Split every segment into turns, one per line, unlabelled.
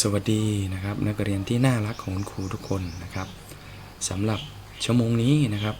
สวัสดีนะครับ นักเรียนที่น่ารักของคุณครูทุกคนนะครับสำหรับชั่วโมงนี้นะครับ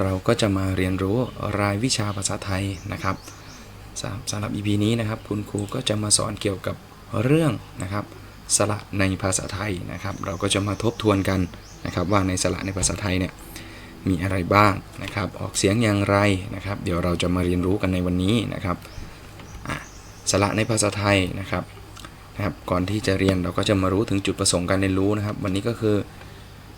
เราก็จะมาเรียนรู้รายวิชาภาษาไทยนะครับสำหรับ EP นี้นะครับคุณครูก็จะมาสอนเกี่ยวกับเรื่องนะครับ สระในภาษาไทยนะครับ เราก็จะมาทบทวนกันนะครับ ว่าในสระในภาษาไทยเนี่ยมีอะไรบ้างนะครับ ออกเสียงอย่างไรนะครับ เดี๋ยวเราจะมาเรียนรู้กันในวันนี้นะครับสระในภาษาไทยนะครับ นะครับก่อนที่จะเรียนเราก็จะมารู้ถึงจุดประสงค์การเรียนรู้นะครับ วันนี้ก็คือ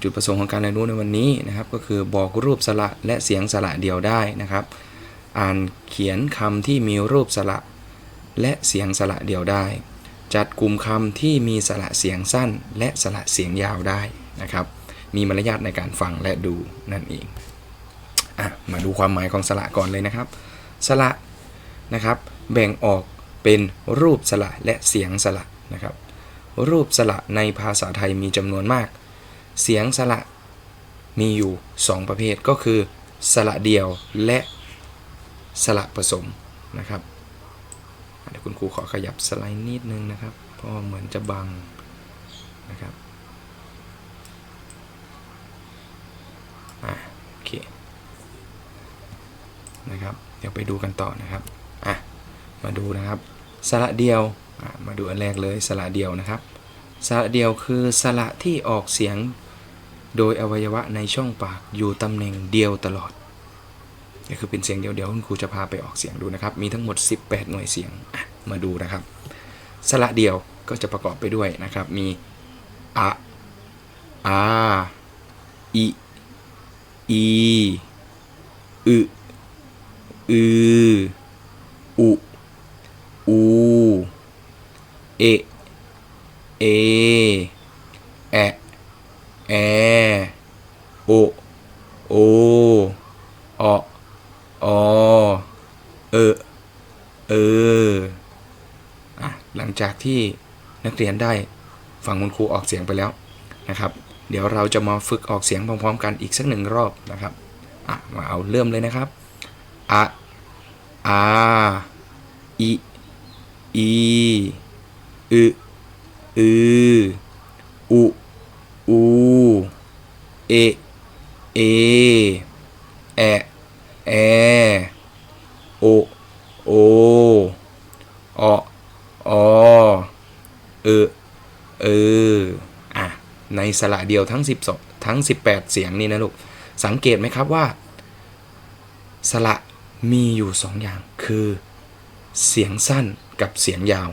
จุดประสงค์ของการเรียนรู้ในวันนี้นะครับ ก็คือบอกรูปสระและเสียงสระเดียวได้นะครับ อ่านเขียนคำที่มีรูปสระและเสียงสระเดียวได้ จัดกลุ่มคำที่มีสระเสียงสั้น และสระเสียงยาวได้นะครับ มีมารยาทในการฟังและดูนั่นเองอะมาดูความหมายของสระก่อนเลยนะครับ สระนะครับ แบ่งออกเป็นรูปสระและเสียงสระ นะครับ รูปสระในภาษาไทยมีจำนวนมาก เสียงสระมีอยู่ 2 ประเภทก็คือ สระเดียวและสระผสมนะครับเดี๋ยวคุณครูขอขยับสไลด์นิดนึงนะครับ เพราะเหมือนจะบังนะครับอะโอเคนะครับ เดี๋ยวไปดูกันต่อนะครับอะมาดูนะครับสระเดียว มาดูอันแรกเลยสระเดียวนะครับ สระเดียวคือสระที่ออกเสียงโดยอวัยวะในช่องปากอยู่ตำแหน่งเดียวตลอดนี่คือเป็นเสียงเดียวเดียวคุณครูจะพาไปออกเสียงดูนะครับ มีทั้งหมด 18 หน่วยเสียงมาดูนะครับ สระเดียวก็จะประกอบไปด้วยนะครับ มีอะ อา อิ อี อึ อือ อุ อู เอ เอ แอะแอ โอ โอ อออเออ เอออะหลังจากที่นักเรียนได้ฟังคุณครูออกเสียงไปแล้วนะครับ เดี๋ยวเราจะมาฝึกออกเสียงพร้อมๆ กันอีกสักหนึ่งรอบนะครับอะมาเอาเริ่มเลยนะครับอะอาอิอี อึอืออุอู เอ เอ แอะ แอ โอ โอ อออเออเออ อะ ในสระเดียวทั้ง12ทั้ง 18 เสียงนี่นะลูก สังเกตไหมครับว่า สระมีอยู่ 2 อย่าง คือ เสียงสั้นกับเสียงยาว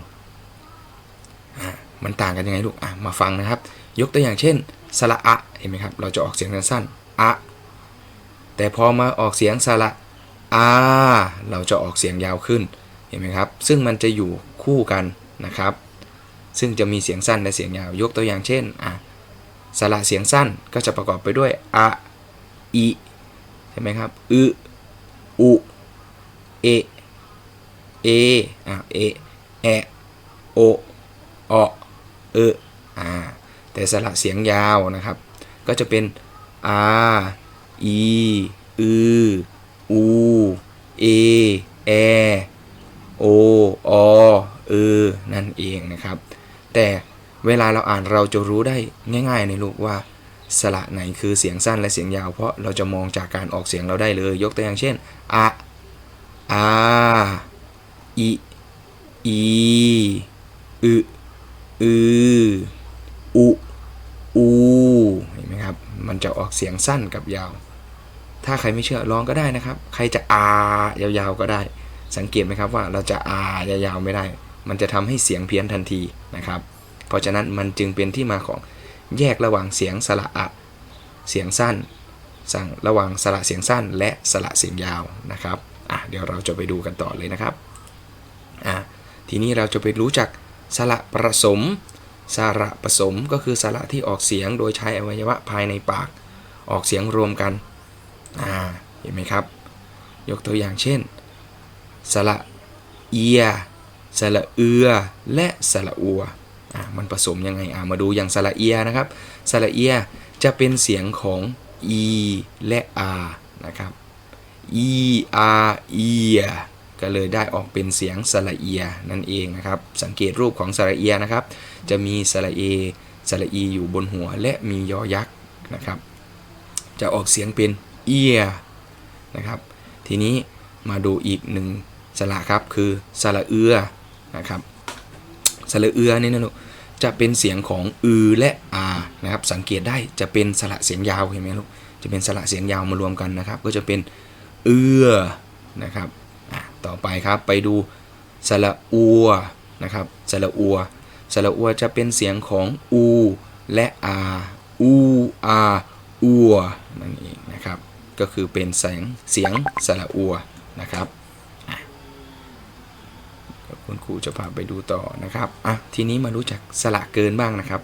มันต่างกันยังไงลูกอะมาฟังนะครับ ยกตัวอย่างเช่นสระอะเห็นไหมครับ เราจะออกเสียงสั้นๆอะแต่พอมาออกเสียงสระอาเราจะออกเสียงยาวขึ้นเห็นไหมครับ ซึ่งมันจะอยู่คู่กันนะครับ ซึ่งจะมีเสียงสั้นและเสียงยาว ยกตัวอย่างเช่นอะสระเสียงสั้นก็จะประกอบไปด้วยอะอีใช่ไหมครับอึอุเอเออะเอแอโอ ออเอออ่าแต่สระเสียงยาวนะครับ ก็จะเป็นอาอีอืออูเอแอโออเออนั่นเองนะครับ แต่เวลาเราอ่านเราจะรู้ได้ง่าย ๆ ในลูกว่าสระไหนคือเสียงสั้นและเสียงยาว เพราะเราจะมองจากการออกเสียงเราได้เลย ยกตัวอย่างเช่นอะอาอิอีอึ อืออุอูเห็นไหมครับ มันจะออกเสียงสั้นกับยาว ถ้าใครไม่เชื่อลองก็ได้นะครับ ใครจะอายาวๆก็ได้ สังเกตไหมครับว่าเราจะอายาวๆไม่ได้ มันจะทำให้เสียงเพี้ยนทันทีนะครับ เพราะฉะนั้นมันจึงเป็นที่มาของแยกระหว่างเสียงสระอะเสียงสั้นสั่งระหว่างสระเสียงสั้น และสระเสียงยาวนะครับอะเดี๋ยวเราจะไปดูกันต่อเลยนะครับอะทีนี้เราจะไปรู้จัก สระผสม สระผสมก็คือสระที่ออกเสียงโดยใช้อวัยวะภายในปาก ออกเสียงรวมกันอ่าเห็นไหมครับ ยกตัวอย่างเช่น สระเอีย สระเอือ และสระอัวอ่ามันผสมยังไงอ่ามาดูอย่างสระเอียนะครับ สระเอียจะเป็นเสียงของ e และ r นะครับ e r เอีย ก็เลยได้ออกเป็นเสียงสระเอียนั่นเองนะครับ สังเกตรูปของสระเอียนะครับ จะมีสระเอสระอีอยู่บนหัวและมียอยักษ์นะครับ จะออกเสียงเป็นเอียนะครับ ทีนี้มาดูอีกหนึ่งสระครับคือสระเอือนะครับสระเอือนี่นะลูกจะเป็นเสียงของอือและอานะครับ สังเกตได้จะเป็นสระเสียงยาวเห็นไหมลูกจะเป็นสระเสียงยาวมารวมกันนะครับ ก็จะเป็นเอือนะครับ ต่อไปครับ ไปดูสระอัวนะครับสระอัวสระอัวจะเป็นเสียงของอูและอาอูอาอัวนั่นเองนะครับ ก็คือเป็นเสียงเสียงสระอัวนะครับคุณครูจะพาไปดูต่อนะครับอะทีนี้มารู้จักสระเกินบ้างนะครับ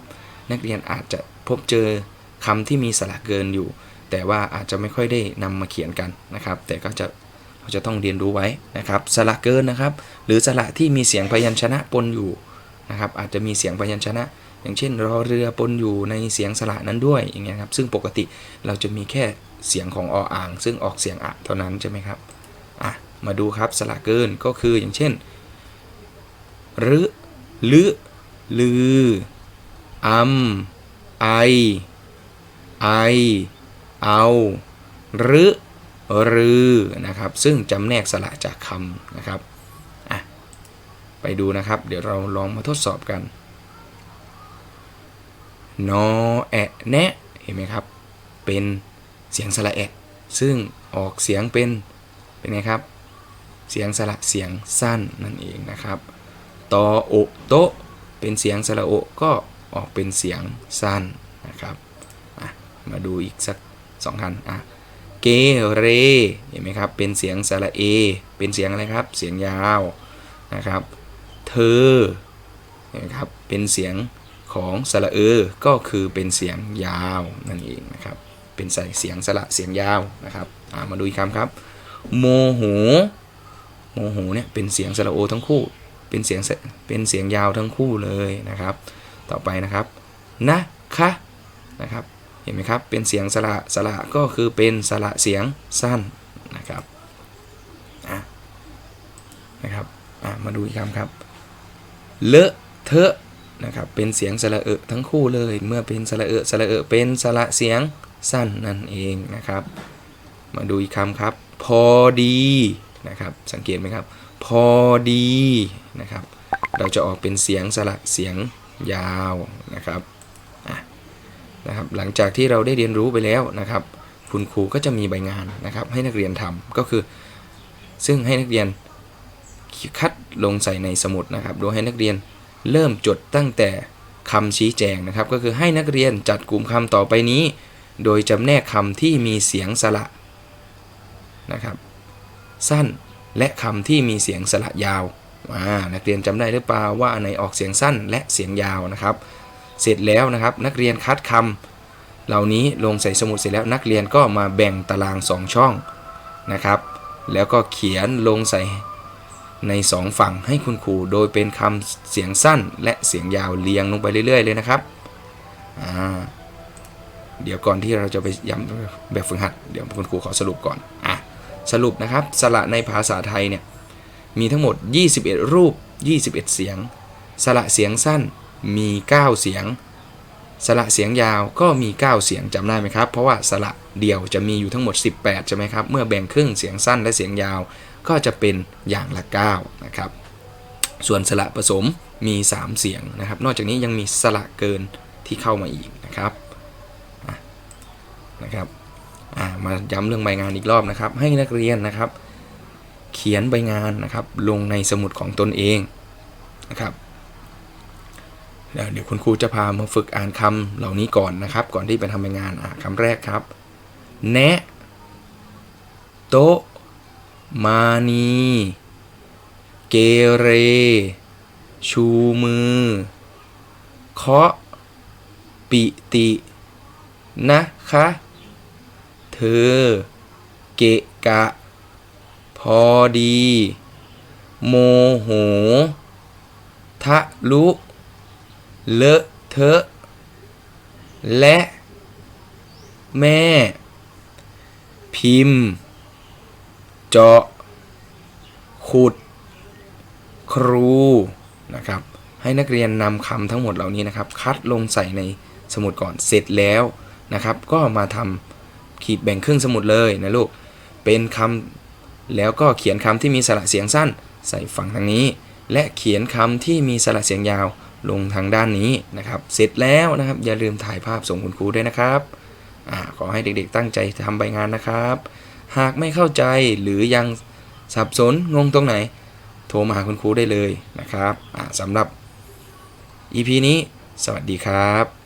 นักเรียนอาจจะพบเจอคำที่มีสระเกินอยู่ แต่ว่าอาจจะไม่ค่อยได้นำมาเขียนกันนะครับ แต่ก็จะ เราจะต้องเรียนรู้ไว้นะครับสระเกินนะครับ หรือสระที่มีเสียงพยัญชนะปนอยู่นะครับ อาจจะมีเสียงพยัญชนะ อย่างเช่นรอเรือปนอยู่ในเสียงสระนั้นด้วยอย่างเงี้ยครับซึ่งปกติเราจะมีแค่เสียงของออ่าง ซึ่งออกเสียงอะเท่านั้นใช่ไหมครับอะมาดูครับสระเกินก็คืออย่างเช่นรึลือลืออำไอไอ เอารึ รือนะครับ ซึ่งจำแนกสระจากคำนะครับอะไปดูนะครับ เดี๋ยวเราลองมาทดสอบกันนอแอะแนะเห็นไหมครับ เป็นเสียงสระแอะซึ่งออกเสียงเป็นเป็นไงครับ เสียงสระเสียงสั้นนั่นเองนะครับตอโอโตเป็นเสียงสระโอก็ออกเป็นเสียงสั้นนะครับมาดูอีกสักสองคันอะ เกเร เห็นไหมครับ เป็นเสียงสระเอ เป็นเสียงอะไรครับ เสียงยาวนะครับ เธอ เห็นไหมครับ เป็นเสียงของสระเอ ก็คือเป็นเสียงยาวนั่นเองนะครับ เป็นใส่เสียงสระเสียงยาวนะครับามาดูอีกคำครับ โมโห โมโหเนี่ยเป็นเสียงสระโอทั้งคู่ เป็นเสียงเสเป็นเสียงยาวทั้งคู่เลยนะครับ ต่อไปนะครับ นะคะนะครับ เห็นไหมครับ เป็นเสียงสระสระก็คือเป็นสระเสียงสั้นนะครับะนะครับมาดูอีกคำครับ เลอะเทอะนะครับ เป็นเสียงสระเอะทั้งคู่เลย เมื่อเป็นสระเอะสระเอะเป็นสระเสียงสั้นนั่นเองนะครับ มาดูอีกคำครับ พอดีนะครับ สังเกตไหมครับ พอดีนะครับ เราจะออกเป็นเสียงสระเสียงยาวนะครับ นะครับหลังจากที่เราได้เรียนรู้ไปแล้วนะครับ คุณครูก็จะมีใบงานนะครับ ให้นักเรียนทำก็คือ ซึ่งให้นักเรียนคัดลงใส่ในสมุดนะครับโดยให้นักเรียนเริ่มจดตั้งแต่คำชี้แจงนะครับ ก็คือให้นักเรียนจัดกลุ่มคำต่อไปนี้ โดยจำแนกคำที่มีเสียงสระนะครับ สั้นและคำที่มีเสียงสระยาวอ่านักเรียนจำได้หรือเปล่าว่าอันไหนออกเสียงสั้นและเสียงยาวนะครับ เสร็จแล้วนะครับ นักเรียนคัดคำเหล่านี้ลงใส่สมุดเสร็จแล้วนักเรียนก็มาแบ่งตาราง 2 ช่องนะครับ แล้วก็เขียนลงใส่ใน 2 ฝั่งให้คุณครูโดยเป็นคำเสียงสั้นและเสียงยาวเรียงลงไปเรื่อย ๆ เลยนะครับเดี๋ยวก่อนที่เราจะไปย้ำแบบฝึกหัด เดี๋ยวคุณครูขอสรุปก่อนอะสรุปนะครับสระในภาษาไทยเนี่ยมีทั้งหมด 21 รูป 21 เสียง สระเสียงสั้น มี 9 เสียง สระเสียงยาวก็มี 9 เสียงจำได้ไหมครับ เพราะว่าสระเดียวจะมีอยู่ทั้งหมด 18 ใช่ไหมครับ เมื่อแบ่งครึ่งเสียงสั้นและเสียงยาวก็จะเป็นอย่างละ 9 นะครับ ส่วนสระผสมมี 3 เสียงนะครับ นอกจากนี้ยังมีสระเกินที่เข้ามาอีกนะครับนะครับมาย้ำเรื่องใบงานอีกรอบนะครับ ให้นักเรียนนะครับ เขียนใบงานนะครับ ลงในสมุดของตนเองนะครับ เดี๋ยวคุณครูจะพามาฝึกอ่านคำเหล่านี้ก่อนนะครับ ก่อนที่ไปทำงานอะคำแรกครับ แนะโตมานี เกเร ชูมือ เคาะ ปิติ นะคะ เธอ เกะกะ พอดี โมโห ทะลุ เลอะเทอะ และ แม่ พิมพ์ เจาะ ขุด ครูนะครับ ให้นักเรียนนำคำทั้งหมดเหล่านี้นะครับ คัดลงใส่ในสมุดก่อนเสร็จแล้วนะครับ ก็มาทำขีดแบ่งครึ่งสมุดเลยนะลูก เป็นคำแล้วก็เขียนคำที่มีสระเสียงสั้น ใส่ฝั่งทางนี้ และเขียนคำที่มีสระเสียงยาว ลงทางด้านนี้นะครับ เสร็จแล้วนะครับ อย่าลืมถ่ายภาพส่งคุณครูด้วยนะครับอขอให้เด็กๆ ตั้งใจทำใบงานนะครับ หากไม่เข้าใจหรือยังสับสนงงตรงไหน โทรมาหาคุณครูได้เลยนะครับสำหรับ EP นี้ สวัสดีครับ